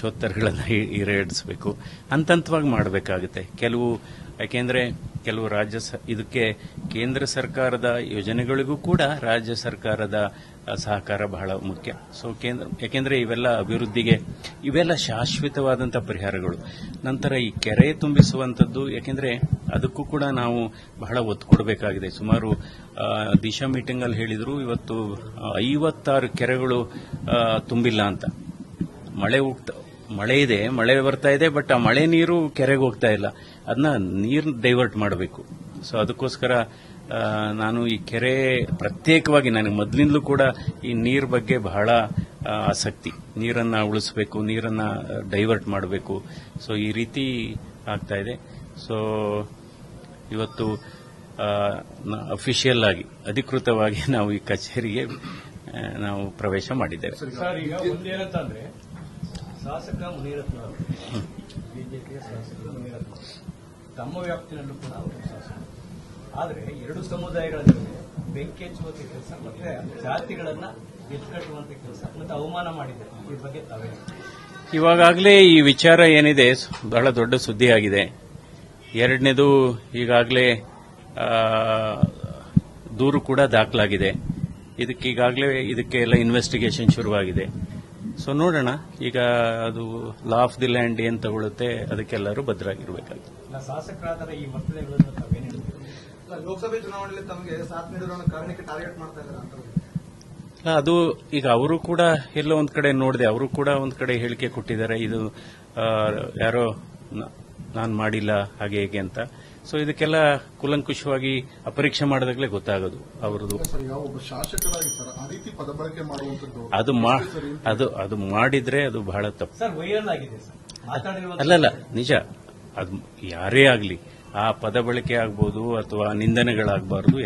ಪ್ರಶ್ನೋತ್ತರಗಳನ್ನು ಈಡೇರಿಸಬೇಕು. ಅಂತಂತವಾಗಿ ಮಾಡಬೇಕಾಗುತ್ತೆ. ಕೆಲವು, ಯಾಕೆಂದರೆ ಕೆಲವು ರಾಜ್ಯ ಇದಕ್ಕೆ ಕೇಂದ್ರ ಸರ್ಕಾರದ ಯೋಜನೆಗಳಿಗೂ ಕೂಡ ರಾಜ್ಯ ಸರ್ಕಾರದ ಸಹಕಾರ ಬಹಳ ಮುಖ್ಯ. ಸೊ, ಕೇಂದ್ರ, ಯಾಕೆಂದರೆ ಇವೆಲ್ಲ ಅಭಿವೃದ್ಧಿಗೆ, ಇವೆಲ್ಲ ಶಾಶ್ವತವಾದಂಥ ಪರಿಹಾರಗಳು. ನಂತರ ಈ ಕೆರೆ ತುಂಬಿಸುವಂಥದ್ದು ಯಾಕೆಂದರೆ ಅದಕ್ಕೂ ಕೂಡ ನಾವು ಬಹಳ ಒತ್ತು ಕೊಡಬೇಕಾಗಿದೆ. ಸುಮಾರು ದಿಶಾ ಮೀಟಿಂಗಲ್ಲಿ ಹೇಳಿದರು, ಇವತ್ತು, ಐವತ್ತಾರು ಕೆರೆಗಳು ತುಂಬಿಲ್ಲ ಅಂತ. ಮಳೆ ಮಳೆ ಇದೆ, ಮಳೆ ಬರ್ತಾ ಇದೆ ಬಟ್ ಆ ಮಳೆ ನೀರು ಕೆರೆಗೆ ಹೋಗ್ತಾ ಇಲ್ಲ. ಅದನ್ನ ನೀರು ಡೈವರ್ಟ್ ಮಾಡಬೇಕು. ಸೊ ಅದಕ್ಕೋಸ್ಕರ ನಾನು ಈ ಕೆರೆ ಪ್ರತ್ಯೇಕವಾಗಿ, ನನಗೆ ಮೊದಲಿಂದಲೂ ಕೂಡ ಈ ನೀರ್ ಬಗ್ಗೆ ಬಹಳ ಆಸಕ್ತಿ. ನೀರನ್ನ ಉಳಿಸಬೇಕು, ನೀರನ್ನ ಡೈವರ್ಟ್ ಮಾಡಬೇಕು. ಸೊ ಈ ರೀತಿ ಆಗ್ತಾ ಇದೆ. ಸೊ ಇವತ್ತು ಅಫಿಷಿಯಲ್ ಆಗಿ, ಅಧಿಕೃತವಾಗಿ ನಾವು ಈ ಕಚೇರಿಗೆ ನಾವು ಪ್ರವೇಶ ಮಾಡಿದ್ದೇವೆ. ಶಾಸಕ ಮುನಿರತ್ನ ಬಿಜೆಪಿಯ ಶಾಸಕ ಮುನಿರತ್ನ ತಮ್ಮ ವ್ಯಾಪ್ತಿನಲ್ಲೂ ಕೂಡ ಅವರು ಶಾಸಕ ಆದರೆ ಎರಡು ಸಮುದಾಯಗಳ ನಡುವೆ ಬೆಂಕಿ ಹಚ್ಚುವಂತ ಕೆಲಸ ಮತ್ತೆ ಜಾತಿಗಳನ್ನ ಎತ್ಕಟ್ಟುವಂತ ಕೆಲಸ ಮತ್ತೆ ಅವಮಾನ ಮಾಡಿದ್ದಾರೆ ಈ ಬಗ್ಗೆ ತಾವೇ. ಇವಾಗಲೇ ಈ ವಿಚಾರ ಏನಿದೆ, ಬಹಳ ದೊಡ್ಡ ಸುದ್ದಿಯಾಗಿದೆ. ಎರಡನೇದು ಈಗಾಗಲೇ ದೂರು ಕೂಡ ದಾಖಲಾಗಿದೆ. ಇದಕ್ಕೆ ಈಗಾಗಲೇ ಇದಕ್ಕೆ ಎಲ್ಲ ಇನ್ವೆಸ್ಟಿಗೇಷನ್ ಶುರುವಾಗಿದೆ. ಸೊ ನೋಡೋಣ. ಈಗ ಅದು ಲಾ ಆಫ್ ದಿ ಲ್ಯಾಂಡ್ ಏನ್ ತಗೊಳುತ್ತೆ ಅದಕ್ಕೆಲ್ಲರೂ ಭದ್ರಾಗಿರ್ಬೇಕಲ್ಲ ಲೋಕಸಭೆ ಚುನಾವಣೆಯಲ್ಲಿ ತಮಗೆ ಸಾಥ್ ನೀಡಿರೋ ಕಾರಣಕ್ಕೆ ಟಾರ್ಗೆಟ್ ಮಾಡ್ತಾ ಇದ್ದಾರೆ ಅಂತ ಅಲ್ಲ, ಅದು ಈಗ ಅವರು ಕೂಡ ಎಲ್ಲೋ ಒಂದ್ ಕಡೆ ನೋಡಿದೆ ಅವರು ಕೂಡ ಒಂದ್ ಕಡೆ ಹೇಳಿಕೆ ಕೊಟ್ಟಿದ್ದಾರೆ. ಇದು ಯಾರೋ ನಾನು ಮಾಡಿಲ್ಲ ಹಾಗೆ ಹೇಗೆ ಅಂತ. ಸೊ ಇದಕ್ಕೆಲ್ಲ ಕುಲಂಕುಷವಾಗಿ ಅಪರೀಕ್ಷೆ ಮಾಡಿದಾಗಲೇ ಗೊತ್ತಾಗೋದು ಅವರದು ಸರ್ ಒಬ್ಬ ಶಾಸಕರಾಗಿ ಸರ್ ಆ ರೀತಿ ಪದ ಮಾಡುವಂತದ್ದು ಅದು ಮಾ- ಅದು ಅದು ಮಾಡಿದ್ರೆ ಅದು ಬಹಳ ತಪ್ಪು. ಅಲ್ಲಲ್ಲ ನಿಜ. ಅದು ಯಾರೇ ಆಗಲಿ ಆ ಪದ ಬಳಕೆ ಆಗ್ಬೋದು ಅಥವಾ ನಿಂದನೆಗಳಾಗಬಾರ್ದು